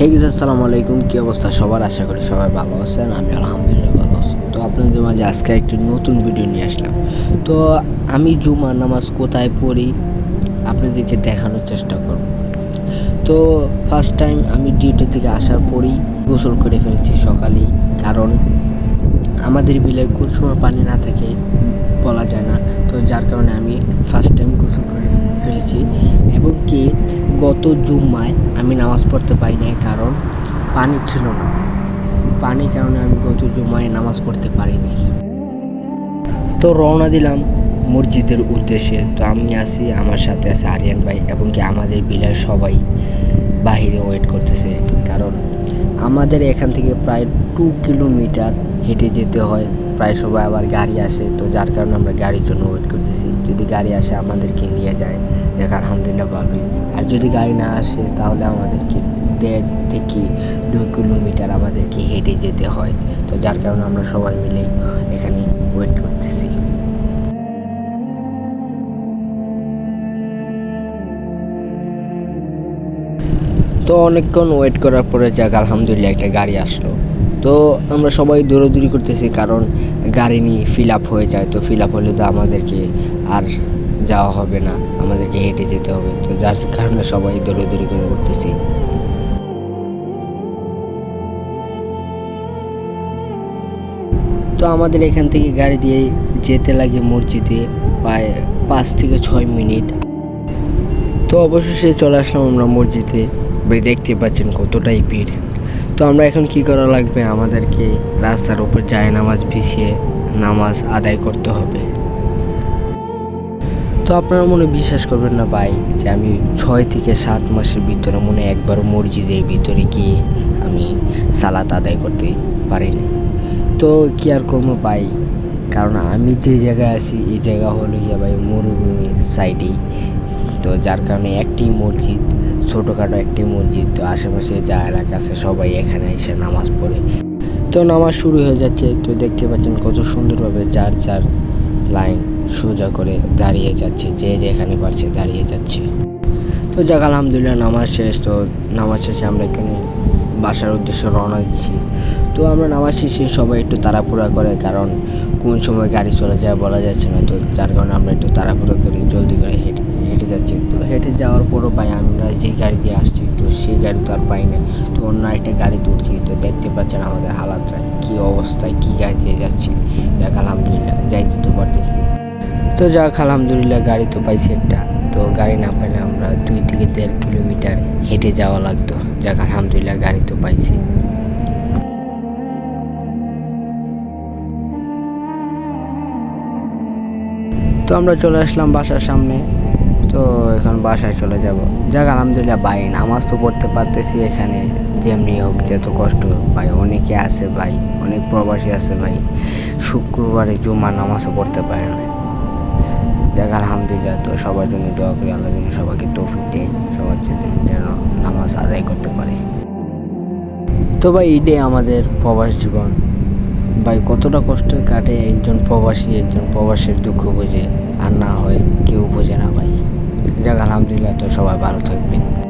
হে গিজ আসসালামু আলাইকুম কী অবস্থা সবার? আশা করি সবাই ভালো আছেন। আমি আলহামদুলিল্লাহ ভালো আছি। তো আপনাদের মাঝে আজকে একটি নতুন ভিডিও নিয়ে আসলাম। তো আমি জুমার নামাজ কোথায় পড়ি আপনাদেরকে দেখানোর চেষ্টা করব। তো ফার্স্ট টাইম আমি ডিউটি থেকে আসার পরই গোসল করে ফেলেছি সকালেই। কারণ আমাদের বিলে কোন সময় পানি না থাকে, বলা যায় না। তো যার কারণে আমি ফার্স্ট টাইম গোসল করে ফেলেছি এবং কি গত জুম্মায় আমি নামাজ পড়তে পারি নাই কারণ পানি ছিল না। পানির কারণে আমি গত জুম্মায় নামাজ পড়তে পারিনি। তো রওনা দিলাম মসজিদের উদ্দেশ্যে। তো আমি আছি, আমার সাথে আছে আরিয়ান ভাই এবং কি আমাদের বিলার সবাই বাহিরে ওয়েট করতেছে। কারণ আমাদের এখান থেকে প্রায় টু কিলোমিটার হেঁটে যেতে হয়। প্রায় সবাই আবার গাড়ি আসে, তো যার কারণে আমরা গাড়ির জন্য ওয়েট করতেছি। যদি গাড়ি আসে, আমাদেরকে নিয়ে যায় দেখ আলহামদুলিল্লাহ ভালোই। আর যদি গাড়ি না আসে, তাহলে আমাদেরকে দেড় থেকে দুই কিলোমিটার আমাদেরকে হেঁটে যেতে হয়। তো যার কারণে আমরা সবাই মিলেই এখানে ওয়েট করতেছি। তো অনেকক্ষণ ওয়েট করার পরে, যাক, আলহামদুলিল্লাহ, একটা গাড়ি আসলো। তো আমরা সবাই দৌড়াদৌড়ি করতেছি, কারণ গাড়ি নিয়ে ফিল আপ হয়ে যায়, তো ফিল আপ হলে তো আমাদেরকে আর যাওয়া হবে না, আমাদেরকে হেঁটে যেতে হবে, তো যার কারণে সবাই দৌড়াদৌড়ি করে করতেছি তো আমাদের এখান থেকে গাড়ি দিয়ে যেতে লাগে মসজিদে প্রায় পাঁচ থেকে ছয় মিনিট। তো অবশেষে চলে আসলাম আমরা মসজিদে, দেখতে পাচ্ছেন কতটাই ভিড়। তো আমরা এখন কি করা লাগবে? আমাদেরকে রাস্তার উপর যায় নামাজ বিছিয়ে নামাজ আদায় করতে হবে। তো আপনারা মনে বিশ্বাস করবেন না ভাই, যে আমি ছয় থেকে সাত মাসের ভিতরে মনে একবার মসজিদের ভিতরে গিয়ে আমি সালাত আদায় করতে পারিনি। তো কি আর করব ভাই? কারণ আমি যে জায়গায় আছি, এই জায়গা হলো গিয়ে ভাই মরুভূমির সাইডেই তো যার কারণে একটি মসজিদ ছোটোখাটো একটি মসজিদ, তো আশেপাশে যা এলাকা আছে সবাই এখানে এসে নামাজ পড়ে। তো নামাজ শুরু হয়ে যাচ্ছে, তো দেখতে পাচ্ছেন কত সুন্দরভাবে যার যার লাইন সোজা করে দাঁড়িয়ে যাচ্ছে, যে যেখানে পারছে দাঁড়িয়ে যাচ্ছে। তো যাক, আলহামদুলিল্লাহ নামাজ শেষ, তো নামাজ শেষে আমরা এখানে বাসার উদ্দেশ্যে রওনা দিচ্ছি। তো আমরা নামাজ শেষে সবাই একটু তাড়াহুড়া করে, কারণ কোন সময় গাড়ি চলে যায় বলা যাচ্ছে না, তো যার কারণে আমরা একটু তাড়াহুড়ো করে জলদি করে হেঁটে হেঁটে যাচ্ছি। হেঁটে যাওয়ার পরও পাই আমরা যে গাড়ি দিয়ে আসছি, তো সেই গাড়ি তো আর পাই না তো অন্য একটা গাড়ি তুলছি তো দেখতে পাচ্ছেন আমাদের হালাতটা, কী অবস্থায় কী গাড়ি দিয়ে যাচ্ছি। যাক, আলহামদুলিল্লাহ যাইতে তো পারতেছি তো যাক, আলহামদুলিল্লাহ, গাড়ি তো পাইছি একটা। তো গাড়ি না পাইলে আমরা দুই থেকে দেড় কিলোমিটার হেঁটে যাওয়া লাগতো। যাক, আলহামদুলিল্লাহ, গাড়ি তো পাইছি। তো আমরা চলে আসলাম বাসার সামনে। তো এখন বাসায় চলে যাব। যাক, আলহামদুলিল্লাহ, ভাই, নামাজ তো পড়তে পারতেছি এখানে। যেমনি হোক, যত কষ্ট ভাই, অনেকে আছে, ভাই, অনেক প্রবাসী আছে, ভাই। শুক্রবারে জুমা নামাজও পড়তে পারে না। যাক, আলহামদুলিল্লাহ, তো সবার জন্য দোয়া করি, আল্লাহ যেন সবাইকে তৌফিক দেয়, সবার জন্য যেন নামাজ আদায় করতে পারে। তো ভাই, এটাই আমাদের প্রবাস জীবন। ভাই, কতটা কষ্ট কাটে একজন প্রবাসী, একজন প্রবাসের দুঃখ বোঝে, আর না হয় কেউ বোঝে না, ভাই। যাক আলহামদুলিল্লাহ তো সবাই ভালো থাকবেন।